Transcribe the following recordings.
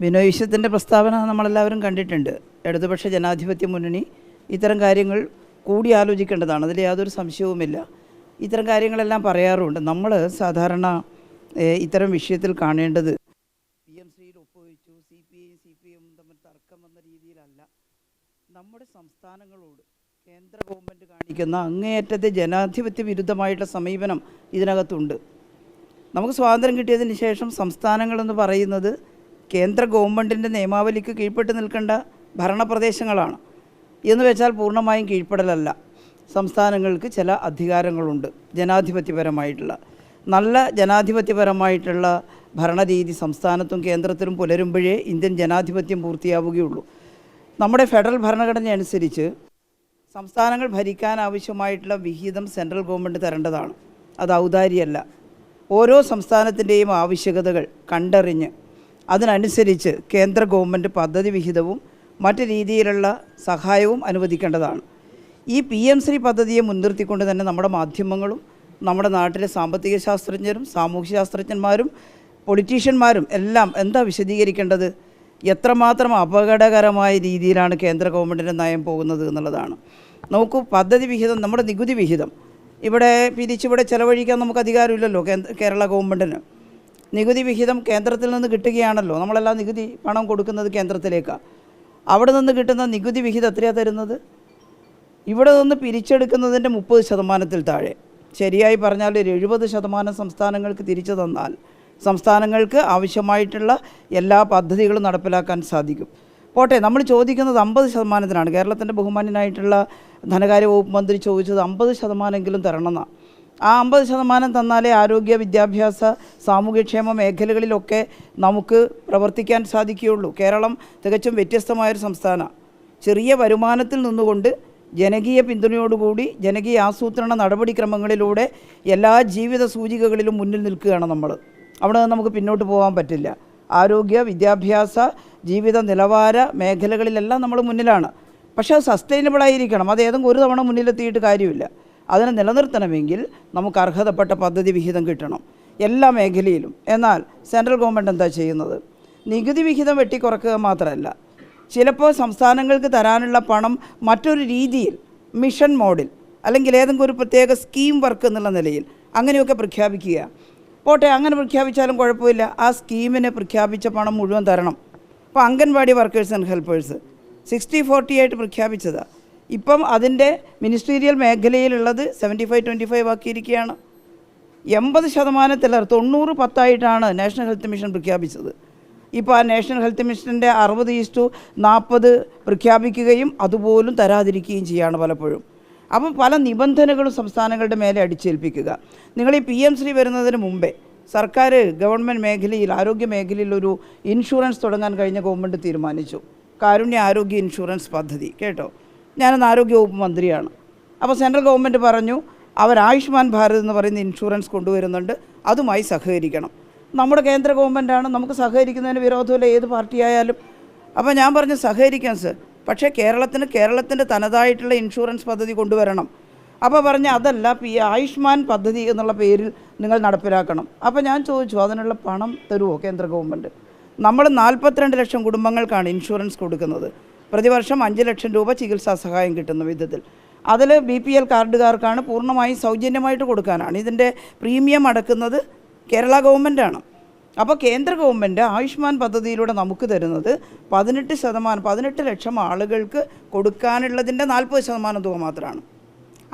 ബിനോയ് വിശ്വത്തിന്റെ പ്രസ്താവന നമ്മളെല്ലാവരും കണ്ടിട്ടുണ്ട്. ഇടതുപക്ഷ ജനാധിപത്യ മുന്നണി ഇത്തരം കാര്യങ്ങൾ കൂടി ആലോചിക്കേണ്ടതാണ്. അതിൽ യാതൊരു സംശയവുമില്ല. ഇത്തരം കാര്യങ്ങളെല്ലാം പറയാറുമുണ്ട് നമ്മൾ സാധാരണ ഇത്തരം വിഷയത്തിൽ കാണേണ്ടത് പി എം ശ്രീയിൽ ഒപ്പുവെച്ചു C P I C P എമ്മും തമ്മിൽ തർക്കം വന്ന രീതിയിലല്ല. നമ്മുടെ സംസ്ഥാനങ്ങളോട് കേന്ദ്ര ഗവൺമെന്റ് കാണിക്കുന്ന അങ്ങേയറ്റത്തെ ജനാധിപത്യ വിരുദ്ധമായിട്ടുള്ള സമീപനം ഇതിനകത്തുണ്ട്. നമുക്ക് സ്വാതന്ത്ര്യം കിട്ടിയതിന് ശേഷം സംസ്ഥാനങ്ങളെന്ന് പറയുന്നത് കേന്ദ്ര ഗവൺമെന്റിന്റെ നിയമാവലിക്ക് കീഴ്പ്പെട്ട് നിൽക്കേണ്ട ഭരണപ്രദേശങ്ങളാണ്. എന്ന് വെച്ചാൽ പൂർണമായും കീഴ്പ്പെടലല്ല. സംസ്ഥാനങ്ങൾക്ക് ചില അധികാരങ്ങളുണ്ട്. ജനാധിപത്യപരമായിട്ടുള്ള. നല്ല ജനാധിപത്യപരമായിട്ടുള്ള ഭരണരീതി സംസ്ഥാനത്തും കേന്ദ്രത്തിലും പുലരുമ്പോഴേ ഇന്ത്യൻ ജനാധിപത്യം പൂർത്തിയാവുകയുള്ളൂ. നമ്മുടെ ഫെഡറൽ ഭരണഘടന അനുസരിച്ച് സംസ്ഥാനങ്ങൾ ഭരിക്കാൻ ആവശ്യമായിട്ടുള്ള വിഹിതം സെൻട്രൽ ഗവൺമെന്റ് തരേണ്ടതാണ്. അത് ഔദാര്യമല്ല ഓരോ സംസ്ഥാനത്തിന്റെയും ആവശ്യകതകൾ കണ്ടറിഞ്ഞ് അതിനനുസരിച്ച് കേന്ദ്ര ഗവൺമെന്റ് പദ്ധതി വിഹിതവും മറ്റ് രീതിയിലുള്ള സഹായവും അനുവദിക്കേണ്ടതാണ്. ഈ പി എം ശ്രീ പദ്ധതിയെ മുൻനിർത്തിക്കൊണ്ട് തന്നെ നമ്മുടെ മാധ്യമങ്ങളും നമ്മുടെ നാട്ടിലെ സാമ്പത്തിക ശാസ്ത്രജ്ഞരും സാമൂഹ്യ ശാസ്ത്രജ്ഞന്മാരും പൊളിറ്റീഷ്യന്മാരും എല്ലാം എന്താ വിശദീകരിക്കേണ്ടത്? എത്രമാത്രം അപകടകരമായ രീതിയിലാണ് കേന്ദ്ര ഗവൺമെന്റിന്റെ നയം പോകുന്നത് എന്നുള്ളതാണ്. നമുക്ക് പദ്ധതി വിഹിതം നമ്മുടെ നികുതി വിഹിതം. ഇവിടെ പിരിച്ചിവിടെ ചെലവഴിക്കാൻ നമുക്ക് അധികാരമില്ലല്ലോ കേരള ഗവൺമെന്റിന് നികുതി വിഹിതം കേന്ദ്രത്തിൽ നിന്ന് കിട്ടുകയാണല്ലോ. നമ്മളെല്ലാം നികുതി പണം കൊടുക്കുന്നത് കേന്ദ്രത്തിലേക്കാണ് അവിടെ നിന്ന് കിട്ടുന്ന നികുതി വിഹിതം എത്രയാണ് തരുന്നത്? ഇവിടെ നിന്ന് പിരിച്ചെടുക്കുന്നതിന്റെ മുപ്പത് ശതമാനത്തിൽ താഴെ. ശരിയായി പറഞ്ഞാൽ ഒരു എഴുപത് ശതമാനം സംസ്ഥാനങ്ങൾക്ക് തിരിച്ചു തന്നാൽ സംസ്ഥാനങ്ങൾക്ക് ആവശ്യമായിട്ടുള്ള എല്ലാ പദ്ധതികളും നടപ്പിലാക്കാൻ സാധിക്കും. പോട്ടെ നമ്മൾ ചോദിക്കുന്നത് അമ്പത് ശതമാനത്തിനാണ്. കേരളത്തിന്റെ ബഹുമാന്യനായിട്ടുള്ള ധനകാര്യ വകുപ്പ് മന്ത്രി ചോദിച്ചത് അമ്പത് ശതമാനമെങ്കിലും തരണമെന്നാണ് ആ അമ്പത് ശതമാനം തന്നാലേ ആരോഗ്യ വിദ്യാഭ്യാസ സാമൂഹ്യക്ഷേമ മേഖലകളിലൊക്കെ നമുക്ക് പ്രവർത്തിക്കാൻ സാധിക്കുകയുള്ളൂ. കേരളം തികച്ചും വ്യത്യസ്തമായൊരു സംസ്ഥാനമാണ് ചെറിയ വരുമാനത്തിൽ നിന്നുകൊണ്ട് ജനകീയ പിന്തുണയോടുകൂടി ജനകീയ ആസൂത്രണ നടപടിക്രമങ്ങളിലൂടെ എല്ലാ ജീവിത സൂചികകളിലും മുന്നിൽ നിൽക്കുകയാണ് നമ്മൾ അവിടെ നിന്ന് നമുക്ക് പിന്നോട്ട് പോകാൻ പറ്റില്ല. ആരോഗ്യ വിദ്യാഭ്യാസ ജീവിത നിലവാര മേഖലകളിലെല്ലാം നമ്മൾ മുന്നിലാണ്. പക്ഷേ അത് സസ്റ്റൈനബിൾ ആയിരിക്കണം. അത് ഏതെങ്കിലും ഒരു തവണ മുന്നിലെത്തിയിട്ട് കാര്യമില്ല. അതിനെ നിലനിർത്തണമെങ്കിൽ നമുക്ക് അർഹതപ്പെട്ട പദ്ധതി വിഹിതം കിട്ടണം. എല്ലാ മേഖലയിലും. എന്നാൽ സെൻട്രൽ ഗവൺമെന്റ് എന്താ ചെയ്യുന്നത്? നികുതി വിഹിതം വെട്ടിക്കുറക്കുക മാത്രമല്ല ചിലപ്പോൾ സംസ്ഥാനങ്ങൾക്ക് തരാനുള്ള പണം മറ്റൊരു രീതിയിൽ മിഷൻ മോഡിൽ അല്ലെങ്കിൽ ഏതെങ്കിലും ഒരു പ്രത്യേക സ്കീം വർക്ക് എന്നുള്ള നിലയിൽ അങ്ങനെയൊക്കെ പ്രഖ്യാപിക്കുക. പോട്ടെ അങ്ങനെ പ്രഖ്യാപിച്ചാലും കുഴപ്പമില്ല. ആ സ്കീമിന് പ്രഖ്യാപിച്ച പണം മുഴുവൻ തരണം. അപ്പോൾ anganwadi workers and helpers sixty forty ആയിട്ട് പ്രഖ്യാപിച്ചതാണ് ഇപ്പം അതിന്റെ മിനിസ്റ്റീരിയൽ മേഖലയിലുള്ളത് സെവന്റി ഫൈവ് ട്വന്റി ഫൈവ് ആക്കിയിരിക്കുകയാണ്. എൺപത് ശതമാനത്തിലർ തൊണ്ണൂറ് പത്തായിട്ടാണ് നാഷണൽ ഹെൽത്ത് മിഷൻ പ്രഖ്യാപിച്ചത്. ഇപ്പോൾ ആ നാഷണൽ ഹെൽത്ത് മിഷന്റെ അറുപത് ഈസ്റ്റു നാൽപ്പത് പ്രഖ്യാപിക്കുകയും അതുപോലും തരാതിരിക്കുകയും ചെയ്യുകയാണ് പലപ്പോഴും. അപ്പം പല നിബന്ധനകളും സംസ്ഥാനങ്ങളുടെ മേലെ അടിച്ചേൽപ്പിക്കുക. നിങ്ങൾ ഈ പി എം ശ്രീ വരുന്നതിന് മുമ്പേ സർക്കാർ ഗവൺമെന്റ് മേഖലയിൽ ആരോഗ്യ മേഖലയിൽ ഒരു ഇൻഷുറൻസ് തുടങ്ങാൻ കഴിഞ്ഞ ഗവൺമെന്റ് തീരുമാനിച്ചു. കാരുണ്യ ആരോഗ്യ ഇൻഷുറൻസ് പദ്ധതി കേട്ടോ? ഞാനന്ന് ആരോഗ്യവകുപ്പ് മന്ത്രിയാണ്. അപ്പോൾ സെൻട്രൽ ഗവൺമെന്റ് പറഞ്ഞു അവർ ആയുഷ്മാൻ ഭാരത് എന്ന് പറയുന്ന ഇൻഷുറൻസ് കൊണ്ടുവരുന്നുണ്ട് അതുമായി സഹകരിക്കണം. നമ്മുടെ കേന്ദ്ര ഗവൺമെന്റാണ് നമുക്ക് സഹകരിക്കുന്നതിന് വിരോധമില്ല ഏത് പാർട്ടിയായാലും. അപ്പോൾ ഞാൻ പറഞ്ഞു സഹകരിക്കാം സർ പക്ഷേ കേരളത്തിന് കേരളത്തിന്റെ തനതായിട്ടുള്ള ഇൻഷുറൻസ് പദ്ധതി കൊണ്ടുവരണം. അപ്പോൾ പറഞ്ഞ അതല്ല പി ആയുഷ്മാൻ പദ്ധതി എന്നുള്ള പേരിൽ നിങ്ങൾ നടപ്പിലാക്കണം. അപ്പോൾ ഞാൻ ചോദിച്ചു അതിനുള്ള പണം തരുമോ കേന്ദ്ര ഗവൺമെന്റ്? നമ്മൾ നാൽപ്പത്തിരണ്ട് ലക്ഷം കുടുംബങ്ങൾക്കാണ് ഇൻഷുറൻസ് കൊടുക്കുന്നത്. പ്രതിവർഷം അഞ്ച് ലക്ഷം രൂപ ചികിത്സാ സഹായം കിട്ടുന്ന വിധത്തിൽ. അതിൽ ബി പി എൽ കാർഡുകാർക്കാണ് പൂർണമായും സൗജന്യമായിട്ട് കൊടുക്കാനാണ്. ഇതിന്റെ പ്രീമിയം അടക്കുന്നത് കേരള ഗവൺമെന്റാണ് അപ്പോൾ കേന്ദ്ര ഗവൺമെന്റ് ആയുഷ്മാൻ പദ്ധതിയിലൂടെ നമുക്ക് തരുന്നത് പതിനെട്ട് ശതമാനം പതിനെട്ട് ലക്ഷം ആളുകൾക്ക് കൊടുക്കാനുള്ളതിന്റെ നാൽപ്പത് ശതമാനം തുക മാത്രമാണ്.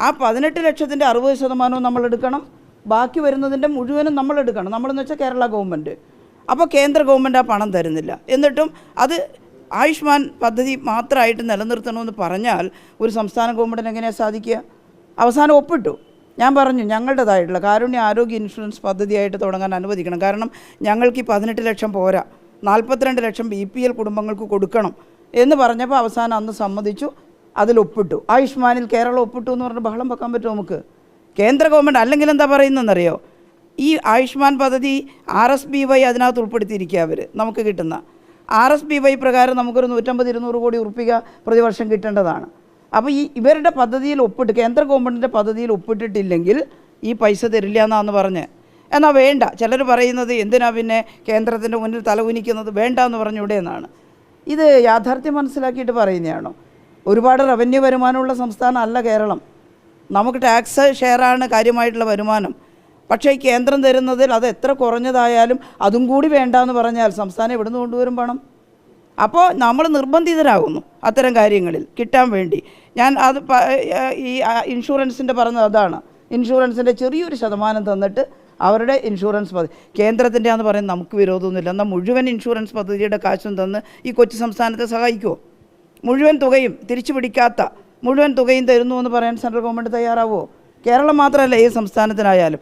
ആ പതിനെട്ട് ലക്ഷത്തിന്റെ അറുപത് ശതമാനവും നമ്മൾ എടുക്കണം. ബാക്കി വരുന്നതിന്റെ മുഴുവനും നമ്മൾ എടുക്കണം. നമ്മളെന്ന് വെച്ചാൽ കേരള ഗവൺമെന്റ് അപ്പോൾ കേന്ദ്ര ഗവൺമെന്റ് ആ പണം തരുന്നില്ല. എന്നിട്ടും അത് ആയുഷ്മാൻ പദ്ധതി മാത്രമായിട്ട് നിലനിർത്തണമെന്ന് പറഞ്ഞാൽ ഒരു സംസ്ഥാന ഗവൺമെന്റിന് എങ്ങനെയാണ് സാധിക്കുക? അവസാനം ഒപ്പിട്ടു. ഞാൻ പറഞ്ഞു ഞങ്ങളുടേതായിട്ടുള്ള കാരുണ്യ ആരോഗ്യ ഇൻഷുറൻസ് പദ്ധതിയായിട്ട് തുടങ്ങാൻ അനുവദിക്കണം. കാരണം ഞങ്ങൾക്ക് ഈ പതിനെട്ട് ലക്ഷം പോരാ. നാൽപ്പത്തിരണ്ട് ലക്ഷം ബി പി എൽ കുടുംബങ്ങൾക്ക് കൊടുക്കണം എന്ന് പറഞ്ഞപ്പോൾ അവസാനം അന്ന് സമ്മതിച്ചു അതിൽ ഒപ്പിട്ടു. ആയുഷ്മാനിൽ കേരളം ഒപ്പിട്ടു എന്ന് പറഞ്ഞ് ബഹളം വെക്കാൻ പറ്റുമോ നമുക്ക്? കേന്ദ്ര ഗവൺമെന്റ് അല്ലെങ്കിൽ എന്താ പറയുന്നതെന്നറിയോ? ഈ ആയുഷ്മാൻ പദ്ധതി ആർ എസ് ബി വൈ അതിനകത്ത് ഉൾപ്പെടുത്തിയിരിക്കുക അവർ നമുക്ക് കിട്ടുന്ന. ആർ എസ് ബി വൈ പ്രകാരം നമുക്കൊരു നൂറ്റമ്പത് ഇരുന്നൂറ് കോടി ഉറപ്പിക പ്രതിവർഷം കിട്ടേണ്ടതാണ്. അപ്പോൾ ഈ ഇവരുടെ പദ്ധതിയിൽ ഒപ്പിട്ട് കേന്ദ്ര ഗവൺമെന്റിന്റെ പദ്ധതിയിൽ ഒപ്പിട്ടിട്ടില്ലെങ്കിൽ ഈ പൈസ തരില്ല എന്നാന്ന് പറഞ്ഞ്. എന്നാൽ വേണ്ട ചിലർ പറയുന്നത് എന്തിനാ പിന്നെ കേന്ദ്രത്തിന്റെ മുന്നിൽ തലകുനിക്കുന്നത് വേണ്ട എന്ന് പറഞ്ഞൂടെ എന്നാണ്. ഇത് യാഥാർത്ഥ്യം മനസ്സിലാക്കിയിട്ട് പറയുന്നതാണോ? ഒരുപാട് റവന്യൂ വരുമാനമുള്ള സംസ്ഥാനം അല്ല കേരളം. നമുക്ക് ടാക്സ് ഷെയറാണ് കാര്യമായിട്ടുള്ള വരുമാനം. പക്ഷേ ഈ കേന്ദ്രം തരുന്നതിൽ അത് എത്ര കുറഞ്ഞതായാലും അതും കൂടി വേണ്ട എന്ന് പറഞ്ഞാൽ സംസ്ഥാനം എവിടുന്ന് കൊണ്ടുവരും പണം? അപ്പോൾ നമ്മൾ നിർബന്ധിതരാകുന്നു അത്തരം കാര്യങ്ങളിൽ കിട്ടാൻ വേണ്ടി. ഞാൻ അത് ഈ ഇൻഷുറൻസിന്റെ പറഞ്ഞത് അതാണ്. ഇൻഷുറൻസിന്റെ ചെറിയൊരു ശതമാനം തന്നിട്ട് അവരുടെ ഇൻഷുറൻസ് പദ്ധതി കേന്ദ്രത്തിന്റെ എന്ന് പറയുന്നത് നമുക്ക് വിരോധമൊന്നുമില്ല. എന്നാൽ മുഴുവൻ ഇൻഷുറൻസ് പദ്ധതിയുടെ കാശും തന്ന് ഈ കൊച്ചു സംസ്ഥാനത്തെ സഹായിക്കുമോ മുഴുവൻ തുകയും തിരിച്ചു പിടിക്കാത്ത മുഴുവൻ തുകയും തരുന്നു എന്ന് പറയാൻ സെൻട്രൽ ഗവൺമെന്റ് തയ്യാറാവുമോ കേരളം മാത്രമല്ല ഏത് സംസ്ഥാനത്തിനായാലും.